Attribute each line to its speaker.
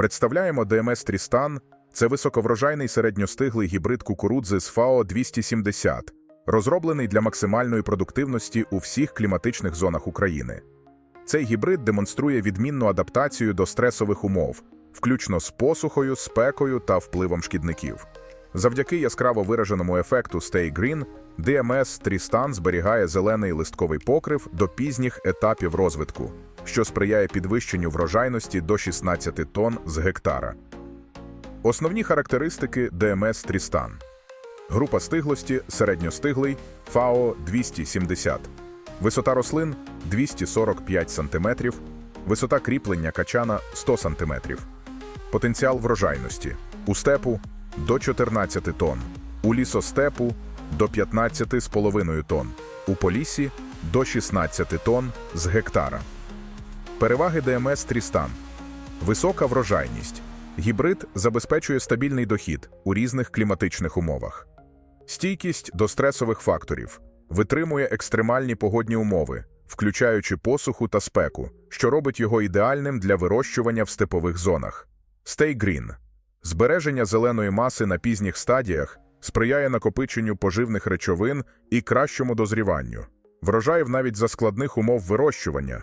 Speaker 1: Представляємо ДМС Трістан. Це високоврожайний середньостиглий гібрид кукурудзи з ФАО 270, розроблений для максимальної продуктивності у всіх кліматичних зонах України. Цей гібрид демонструє відмінну адаптацію до стресових умов, включно з посухою, спекою та впливом шкідників. Завдяки яскраво вираженому ефекту Stay Green, DMS Tristan зберігає зелений листковий покрив до пізніх етапів розвитку, що сприяє підвищенню врожайності до 16 тонн з гектара. Основні характеристики DMS Tristan. Група стиглості середньостиглий ФАО 270. Висота рослин 245 см, висота кріплення качана 100 см. Потенціал врожайності у степу до 14 тонн, у лісостепу до 15,5 тонн, у полісі до 16 тонн з гектара. Переваги ДМС Трістан. Висока врожайність. Гібрид забезпечує стабільний дохід у різних кліматичних умовах. Стійкість до стресових факторів. Витримує екстремальні погодні умови, включаючи посуху та спеку, що робить його ідеальним для вирощування в степових зонах. Stay Green. Збереження зеленої маси на пізніх стадіях сприяє накопиченню поживних речовин і кращому дозріванню. Врожаїв навіть за складних умов вирощування.